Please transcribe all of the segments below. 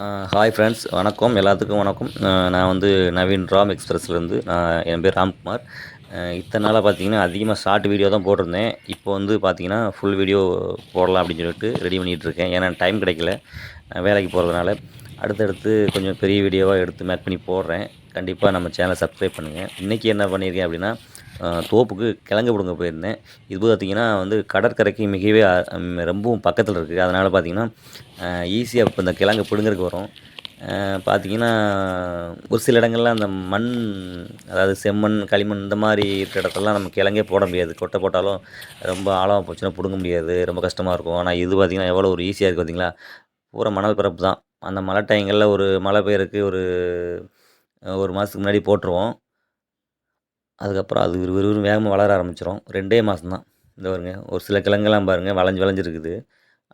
Hi friends வணக்கம். எல்லாத்துக்கும் வணக்கம். நான் வந்து நவீன் ராம் எக்ஸ்பிரஸ்லேருந்து. நான் என் பேர் ராம்குமார். இத்தனை நாளாக பார்த்தீங்கன்னா அதிகமாக ஷார்ட் வீடியோ தான் போட்டிருந்தேன். இப்போ வந்து பார்த்தீங்கன்னா ஃபுல் வீடியோ போடலாம் அப்படின்னு சொல்லிட்டு ரெடி பண்ணிகிட்டு இருக்கேன். ஏன்னா டைம் கிடைக்கல. வேலைக்கு போகிறதுனால அடுத்தடுத்து கொஞ்சம் பெரிய வீடியோவாக எடுத்து மேக் பண்ணி போடுறேன். கண்டிப்பாக நம்ம சேனலை சப்ஸ்கிரைப் பண்ணுங்கள் இன்றைக்கி என்ன பண்ணியிருக்கேன் அப்படின்னா தோப்புக்கு கிழங்கு பிடுங்க போயிருந்தேன். இது பார்த்திங்கன்னா வந்து கடற்கரைக்கு மிகவே ரொம்பவும் பக்கத்தில் இருக்குது அதனால் பார்த்திங்கன்னா ஈஸியாக இப்போ இந்த கிழங்கு பிடுங்கிறதுக்கு வரும். பார்த்திங்கன்னா ஒரு சில இடங்கள்லாம் அந்த மண் அதாவது செம்மண் களிமண் இந்த மாதிரி இருக்கிற இடத்துலலாம் நம்ம கிழங்கே போட முடியாது. கொட்டை போட்டாலும் ரொம்ப ஆழமாக போச்சுன்னா பிடுங்க முடியாது. ரொம்ப கஷ்டமாக இருக்கும். ஆனால் இது பார்த்திங்கன்னா எவ்வளோ ஒரு ஈஸியாக இருக்குது பார்த்திங்களா பூரா மணல் பரப்பு தான். அந்த மழை டைங்களில் ஒரு மழை பெய்யறதுக்கு ஒரு ஒரு மாதத்துக்கு முன்னாடி போட்டுருவோம். அதுக்கப்புறம் அது விறு விறுவிறு வேகமாக வளர ஆரம்பிச்சிடும் ரெண்டே மாதம் தான் இந்த பாருங்க ஒரு சில கிழங்கெல்லாம் பாருங்கள் வளைஞ்சு வளைஞ்சிருக்குது.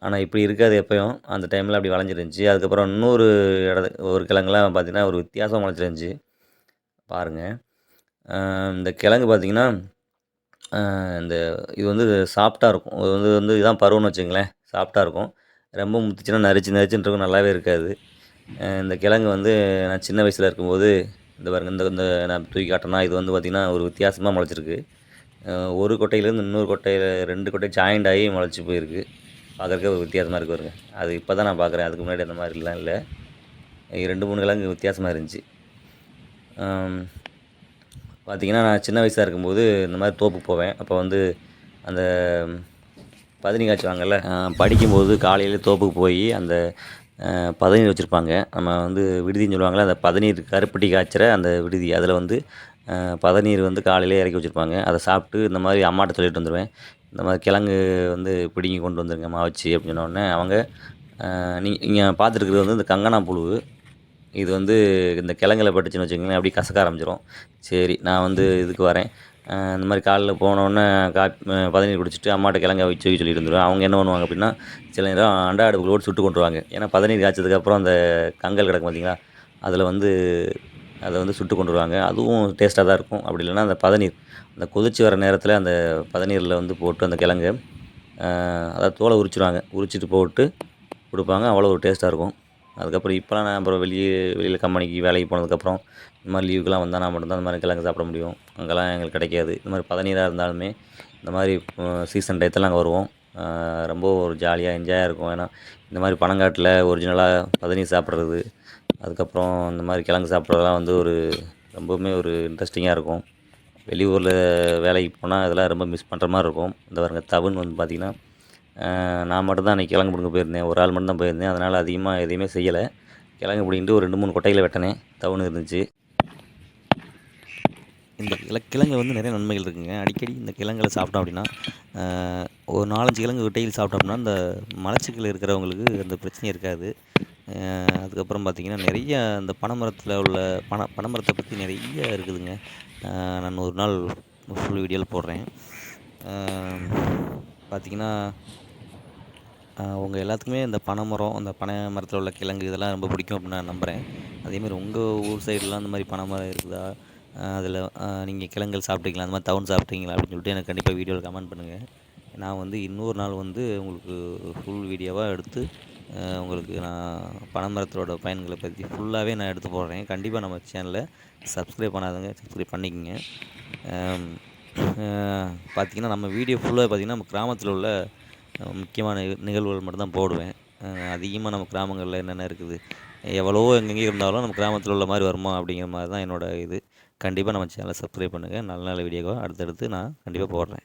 ஆனால் இப்படி இருக்காது எப்பயும். அந்த டைமில் அப்படி வளைஞ்சிருந்துச்சி. அதுக்கப்புறம் இன்னொரு இட ஒரு கிழங்குலாம் பார்த்திங்கன்னா ஒரு வித்தியாசம் வளைஞ்சிருந்துச்சி. பாருங்கள் இந்த கிழங்கு பார்த்திங்கன்னா இந்த இது வந்து சாஃப்டாக இருக்கும். இது வந்து வந்து இதான் பருவம்னு வச்சுங்களேன். சாஃப்டாக இருக்கும். ரொம்ப முத்துச்சுன்னா நரிச்சு நரிச்சுன்னு இருக்கும் நல்லாவே இருக்காது. இந்த கிழங்கு வந்து நான் சின்ன வயசில் இருக்கும்போது இந்த பாருங்க இந்த இந்த நான் தூக்கி காட்டினா இது வந்து பார்த்திங்கன்னா ஒரு வித்தியாசமாக முளைச்சிருக்கு. ஒரு கொட்டையிலேருந்து இன்னொரு கொட்டையில் ரெண்டு கொட்டை ஜாயிண்ட் ஆகி முளைச்சி போயிருக்கு. பார்க்குறக்கே ஒரு வித்தியாசமாக இருக்கு பாருங்க. அது இப்போ தான் நான் பார்க்குறேன். அதுக்கு முன்னாடி அந்த மாதிரிலாம் இல்லை. ரெண்டு மூணு கிழங்கு வித்தியாசமாக இருந்துச்சு. பார்த்திங்கன்னா நான் சின்ன வயசாக இருக்கும்போது இந்த மாதிரி தோப்பு போவேன். அப்போ வந்து அந்த பதனி காய்ச்சுவாங்கல்ல படிக்கும்போது காலையில் தோப்புக்கு போய் அந்த பதநீர் வச்சுருப்பாங்க. நம்ம வந்து விடுதின்னு சொல்லுவாங்கள்ல அந்த பதநீர் கருப்பட்டி காய்ச்சிற அந்த விடுதி. அதில் வந்து பதநீர் வந்து காலையிலே இறக்கி வச்சுருப்பாங்க. அதை சாப்பிட்டு இந்த மாதிரி அம்மாட்ட சொல்லிட்டு வந்துடுவேன் இந்த மாதிரி கிழங்கு வந்து பிடுங்கி கொண்டு வந்துருங்கம்மா வச்சு அப்படின்னு சொன்ன அவங்க நீங்கள் நீங்கள் பார்த்துருக்குறது வந்து இந்த கங்கனா புழு. இது வந்து இந்த கிழங்குல பட்டுச்சுன்னு வச்சுக்கோங்களேன் அப்படியே கசக்க ஆரம்பிச்சிடும் சரி நான் வந்து இதுக்கு வரேன். இந்த மாதிரி காலைல போனோடனே காப் பதநீர் குடிச்சிட்டு அம்மாட்ட கிழங்க வச்சு வைக்க சொல்லிட்டு வந்துடுவேன் அவங்க என்ன பண்ணுவாங்க அப்படின்னா சில நேரம் அண்டா அடுப்புகளோடு சுட்டு கொண்டுருவாங்க. ஏன்னா பதநீர் காய்ச்சதுக்கப்புறம் அந்த கங்கல் கிடக்கும் பார்த்தீங்களா அதில் வந்து அதை வந்து சுட்டு கொண்டு வருவாங்க அதுவும் டேஸ்ட்டாக தான் இருக்கும். அப்படி இல்லைன்னா அந்த பதநீர் அந்த கொதிச்சு வர நேரத்தில் அந்த பதநீரில் வந்து போட்டு அந்த கிழங்கு அதை தோலை உரிச்சிடுவாங்க உரிச்சிட்டு போட்டு கொடுப்பாங்க. அவ்வளோ ஒரு டேஸ்ட்டாக இருக்கும். அதுக்கப்புறம் இப்போலாம் நான் அப்புறம் வெளியே வெளியில் கம்பெனிக்கு வேலைக்கு போனதுக்கப்புறம் இந்த மாதிரி லீவுக்கெலாம் வந்தால் நான் மட்டும்தான் இந்த மாதிரி கிழங்கு சாப்பிட முடியும். அங்கெல்லாம் எங்களுக்கு கிடைக்காது. இந்த மாதிரி பதநீராக இருந்தாலுமே இந்த மாதிரி சீசன் டயத்தில் நாங்கள் வருவோம். ரொம்ப ஒரு ஜாலியாக என்ஜாயாக இருக்கும். ஏன்னா இந்த மாதிரி பனங்காட்டில் ஒரிஜினலாக பதனி சாப்பிட்றது அதுக்கப்புறம் இந்த மாதிரி கிழங்கு சாப்பிட்றதெல்லாம் வந்து ஒரு ரொம்பவுமே ஒரு இன்ட்ரெஸ்டிங்காக இருக்கும். வெளியூரில் வேலைக்கு போனால் அதெல்லாம் ரொம்ப மிஸ் பண்ணுற மாதிரி இருக்கும். இந்த வருங்க தவுன் வந்து பார்த்திங்கன்னா நான் மட்டும்தான் அன்றைக்கி கிழங்கு பிடுங்க போயிருந்தேன். ஒரு ஆள் மட்டும்தான் போயிருந்தேன். அதனால் அதிகமாக எதையுமே செய்யலை. கிழங்கு பிடிங்கிட்டு ஒரு ரெண்டு மூணு கொட்டைகளை வெட்டினேன். தவணு இருந்துச்சு. இந்த கிழ கிழங்கு வந்து நிறைய நன்மைகள் இருக்குங்க. அடிக்கடி இந்த கிழங்குல சாப்பிட்டோம் அப்படின்னா ஒரு நாலஞ்சு கிழங்கு டெய்லி சாப்பிட்டோம் அப்படின்னா இந்த மலச்சிக்கல் இருக்கிறவங்களுக்கு அந்த பிரச்சனை இருக்காது. அதுக்கப்புறம் பார்த்திங்கன்னா நிறைய அந்த பனைமரத்தில் உள்ள பனை பனைமரத்தை பற்றி நிறைய இருக்குதுங்க. நான் ஒரு நாள் ஃபுல் வீடியோவில் போடுறேன். பார்த்திங்கன்னா உங்கள் எல்லாத்துக்குமே இந்த பனை மரம் அந்த பனை மரத்தில் உள்ள கிழங்கு இதெல்லாம் ரொம்ப பிடிக்கும் அப்படின்னு நான் நம்புகிறேன் அதேமாதிரி உங்கள் ஊர் சைடுலாம் அந்த மாதிரி பனை மரம் இருக்குதா? அதில் நீங்கள் கிழங்குகள் சாப்பிட்டீங்களா அந்த மாதிரி தவுன் சாப்பிட்டீங்களா அப்படின்னு சொல்லிட்டு எனக்கு கண்டிப்பாக வீடியோவில் கமெண்ட் பண்ணுங்கள் நான் வந்து இன்னொரு நாள் வந்து உங்களுக்கு ஃபுல் வீடியோவாக எடுத்து உங்களுக்கு நான் பனை மரத்தோட பயன்களை பற்றி ஃபுல்லாகவே நான் எடுத்து போடுறேன். கண்டிப்பாக நம்ம சேனலை சப்ஸ்கிரைப் பண்ணாதவங்க சப்ஸ்கிரைப் பண்ணிக்கங்க. பார்த்திங்கன்னா நம்ம வீடியோ ஃபுல்லாக பார்த்திங்கன்னா நம்ம கிராமத்தில் உள்ள முக்கியமான நிகழ்வுகள் மட்டும்தான் போடுவேன். அதிகமாக நம்ம கிராமங்களில் என்னென்ன இருக்குது எவ்வளவோ எங்கெங்கே இருந்தாலும் நம்ம கிராமத்தில் உள்ள மாதிரி வருமா அப்படிங்கிற மாதிரி தான் என்னோட இது. கண்டிப்பாக நம்ம சேனலை சப்ஸ்கிரைப் பண்ணுங்கள் நல்ல நல்ல வீடியோவை அடுத்தடுத்து நான் கண்டிப்பாக போடுறேன்.